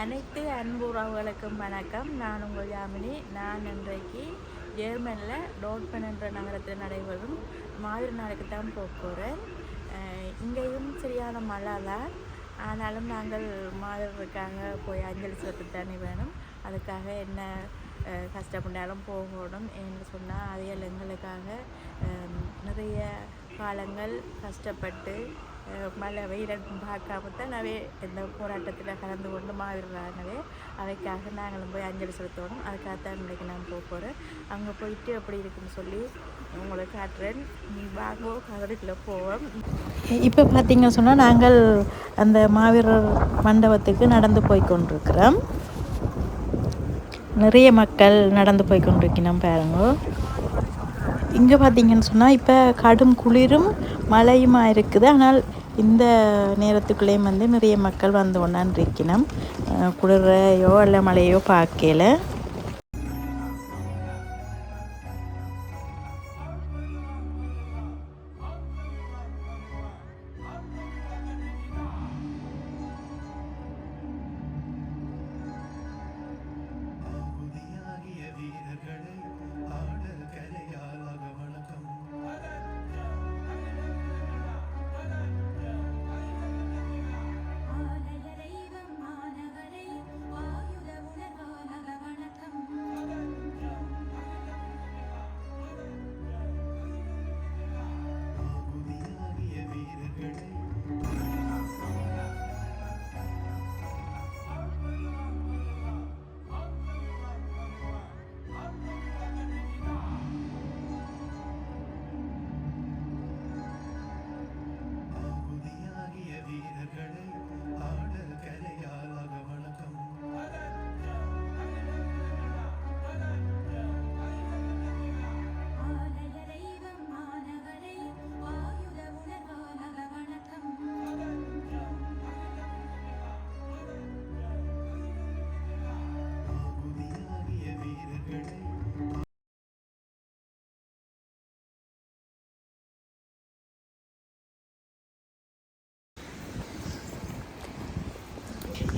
அனைத்து அன்பு உறவுகளுக்கும் வணக்கம். நான் உங்கள் யாமினி. நான் இன்றைக்கு ஜெர்மனில் டோட்பன் என்ற நகரத்தில் நடைபெறும் மாதிரி நாளுக்கு தான் போக போகிறேன் இங்கேயும் சரியான மழை தான். ஆனாலும் நாங்கள் மாதிரிக்காக போய் அஞ்சலி செலுத்த தண்ணி வேணும். அதுக்காக என்ன கஷ்டப்பட்டாலும் போகணும் என்று சொன்னால் அதையெல்லாம் எங்களுக்காக நிறைய காலங்கள் கஷ்டப்பட்டு மழை வெயில் பார்க்காம தான் அவை இந்த போராட்டத்தில் கலந்து கொண்டு மாதிரினாவே அவைக்காக நாங்களும் போய் அஞ்சலி செலுத்தணும். அதுக்காக தான் இன்றைக்கு நான் போக போகிறேன் அங்கே போயிட்டு எப்படி இருக்குன்னு சொல்லி உங்களை காட்டுறேன். நீ வாங்கோ கதறிக்குள்ளே போவோம். இப்போ பார்த்தீங்க சொன்னால் நாங்கள் அந்த மாவீரர் மண்டபத்துக்கு நடந்து போய் கொண்டிருக்கிறோம். நிறைய மக்கள் நடந்து போய் கொண்டிருக்கணும் பாருங்க. இங்கே பார்த்தீங்கன்னு சொன்னால் இப்போ கடும் குளிரும் மழையுமா இருக்குது. ஆனால் இந்த நேரத்துக்குள்ளேயும் வந்து நிறைய மக்கள் வந்து ஒன்றான் இருக்கணும் குளிரையோ இல்லை மழையோ பார்க்கல.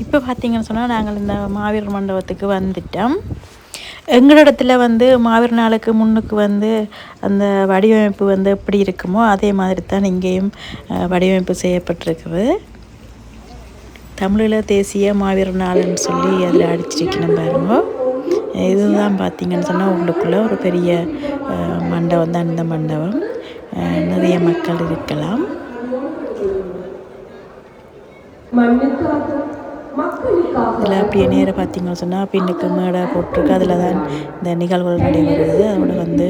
இப்போ பார்த்தீங்கன்னு சொன்னால் நாங்கள் இந்த மாவீரர் மண்டபத்துக்கு வந்துட்டோம். இடத்துல வந்து மாவீர் நாளுக்கு முன்னுக்கு வந்து அந்த வடிவமைப்பு வந்து எப்படி இருக்குமோ அதே மாதிரி தான் இங்கேயும் வடிவமைப்பு செய்யப்பட்டிருக்குது. தமிழில் தேசிய மாவீர் நாள்னு சொல்லி அதில் அடிச்சிருக்கணும் பாருங்க. இதுதான் பார்த்தீங்கன்னு சொன்னால் உள்ளுக்குள்ளே ஒரு பெரிய மண்டபம் தான் இந்த மண்டபம். நிறைய மக்கள் இருக்கலாம். மண்ணுக்காக இதில் அப்படியே நேராக பார்த்தீங்கன்னு சொன்னால் பின்னுக்கு மேடை போட்டிருக்கு. அதில் தான் இந்த நிகழ்வுகள் நடைபெறுது அதோட வந்து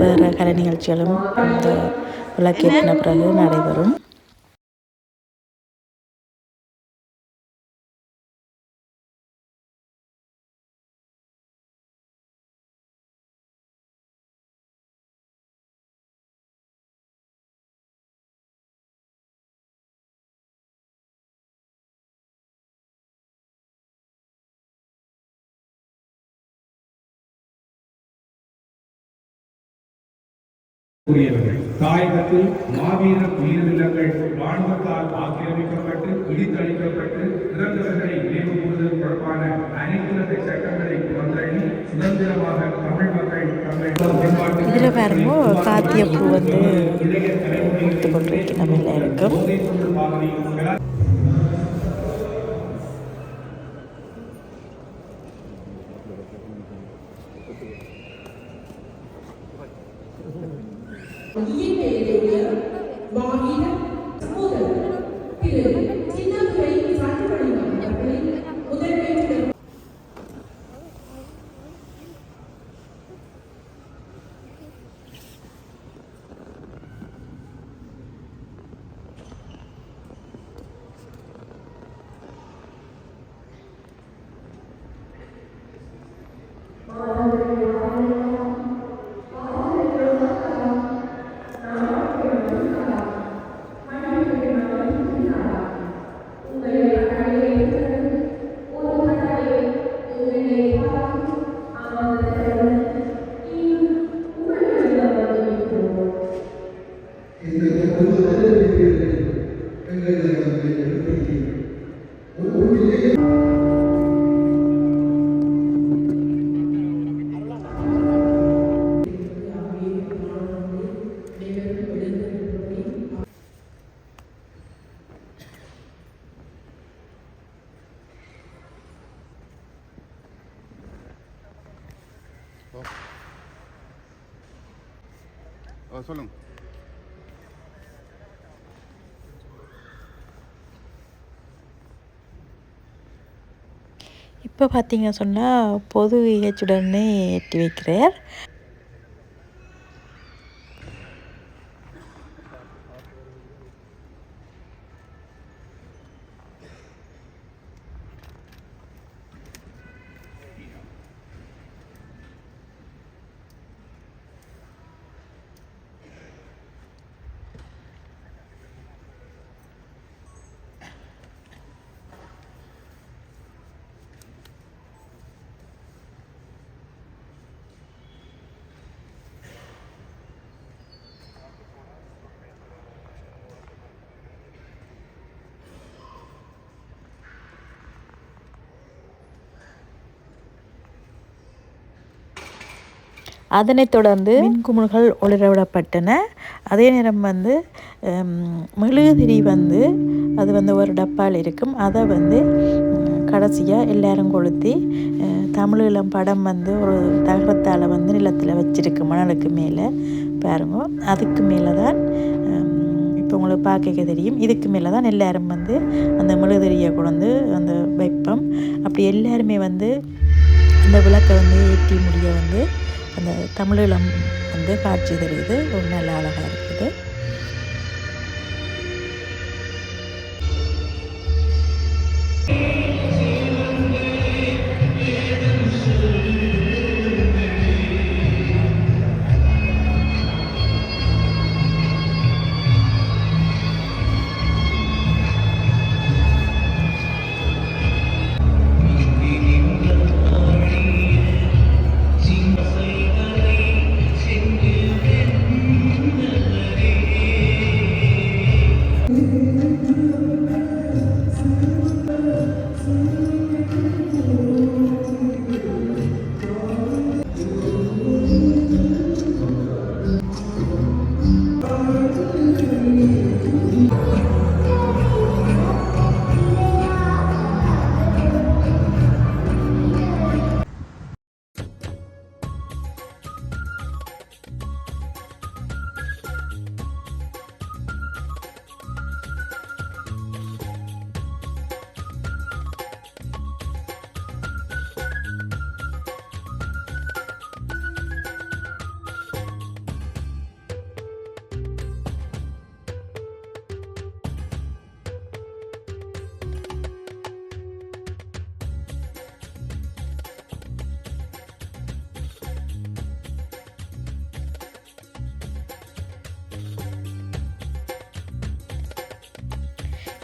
வேறு கலை நிகழ்ச்சிகளும் இந்த விளக்கேற்றின பிறகு நடைபெறும். கூறியவர்கள். தாயகத்தில் மாவீரர் உயிரிழங்கள் ராணுவத்தால் ஆக்கிரமிக்கப்பட்டு இடித்தளிக்கப்பட்டு இறந்தவர்களை நினைவு கூறுதல் தொடர்பான அனைத்துலக சட்டங்களை புறந்தள்ளி சுதந்திரமாக தமிழ் மக்கள் மேம்பாட்டு இதில் பாருங்க காத்தியப்பூ வந்து எல்லாருக்கும் İyi belediye சொல்லுங்கள் சொல்லுங்க. இப்போ பார்த்தீங்க சொன்னால் பொது விஹெச்சுடனே ஏற்றி வைக்கிறார். அதனைத் தொடர்ந்து மின்குமிழ்கள் ஒளிரவிடப்பட்டன. அதே நேரம் வந்து மெழுகுதிரி வந்து அது வந்து ஒரு டப்பால் இருக்கும். அதை வந்து கடைசியாக எல்லாரும் கொளுத்தி அஹ், தமிழீழம் படம் வந்து ஒரு தகரத்தால் வந்து நிலத்தில் வச்சிருக்கு மணலுக்கு மேலே. பாருங்க. அதுக்கு மேலே தான் இப்போ உங்களுக்கு பார்க்க தெரியும். இதுக்கு மேலே தான் எல்லாரும் வந்து அந்த மெழுகுதிரியை கொண்டு அந்த வைப்போம். அப்படி எல்லாருமே வந்து இந்த விளக்கை வந்து ஏற்றி முடிய வந்து அந்த தமிழிலம் வந்து காட்சி தெரியுது. ஒரு நல்ல அழகாக இருக்குது.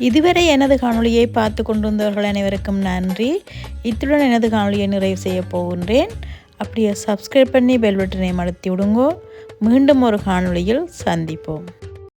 இதுவரை எனது காணொளியை பார்த்து கொண்டிருந்தவர்கள் அனைவருக்கும் நன்றி. இத்துடன் எனது காணொலியை நிறைவு செய்ய போகின்றேன். அப்படியே சப்ஸ்கிரைப் பண்ணி பெல் பட்டனை அழுத்தி விடுங்கோ. மீண்டும் ஒரு காணொளியில் சந்திப்போம்.